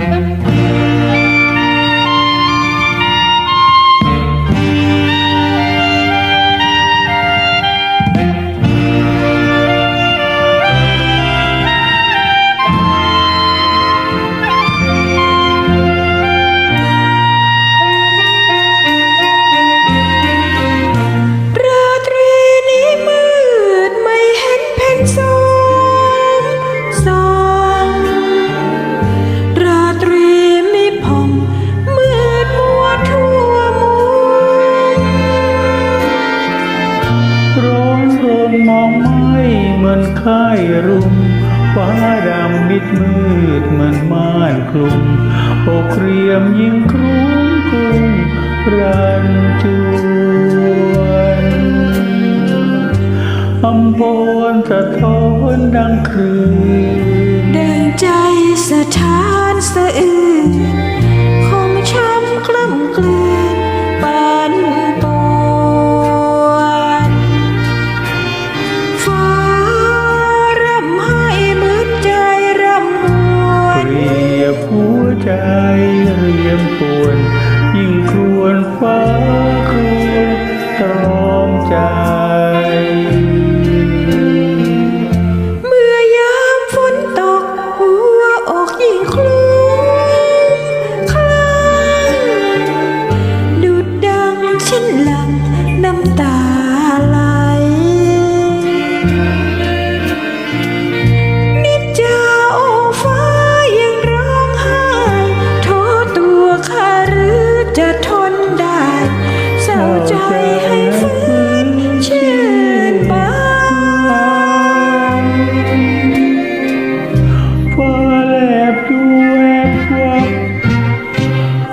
รา อนค่ายรุมฟ้าดำมิดมืดเหมือนม่านคลุมอกเรียมยิ่งครุ้มกรุงรันจวนอำพรสะท้อนดังครืน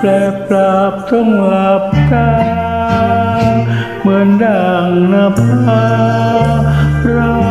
แปลปราบต้องหลับตา เหมือนดังนภารา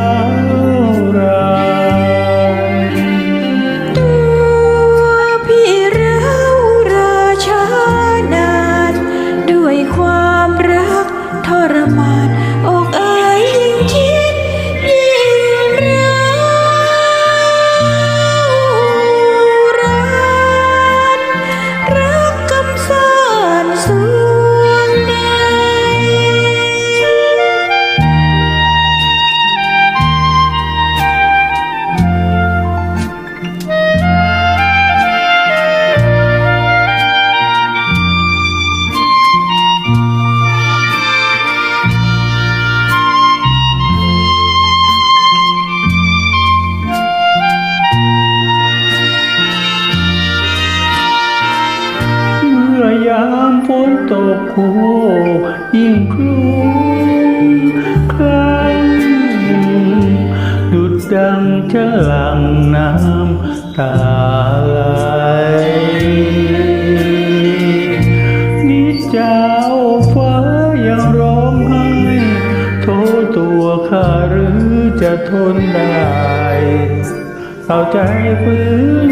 ฝนตกโคยิ่งคลุ้มคลั่งดุดดังจะหลั่งน้ำตาไหลนิจจาฟ้ายังร้องไห้โทษตัวข้าหรือจะทนได้เอาใจฟื้น